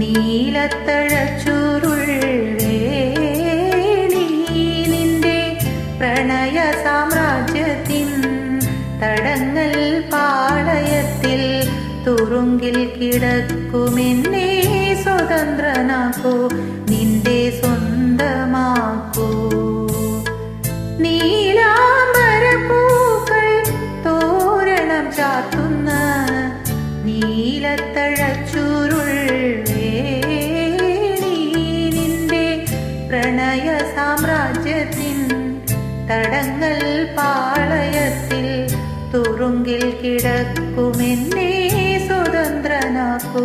നീലത്തഴച്ചുരുൾ വേണി നിന്റെ പ്രണയ സാമ്രാജ്യത്തിൻ തടങ്ങൽ പാളയത്തിൽ തുറുങ്കിൽ കിടക്കുമെന്നെ സ്വതന്ത്രനാക്കൂ. നിന്റെ സാമ്രാജ്യത്തിൻ തടങ്ങൾ പാളയത്തിൽ തുറുങ്കിൽ കിടക്കുമെന്നേ സ്വതന്ത്രനാക്കൂ.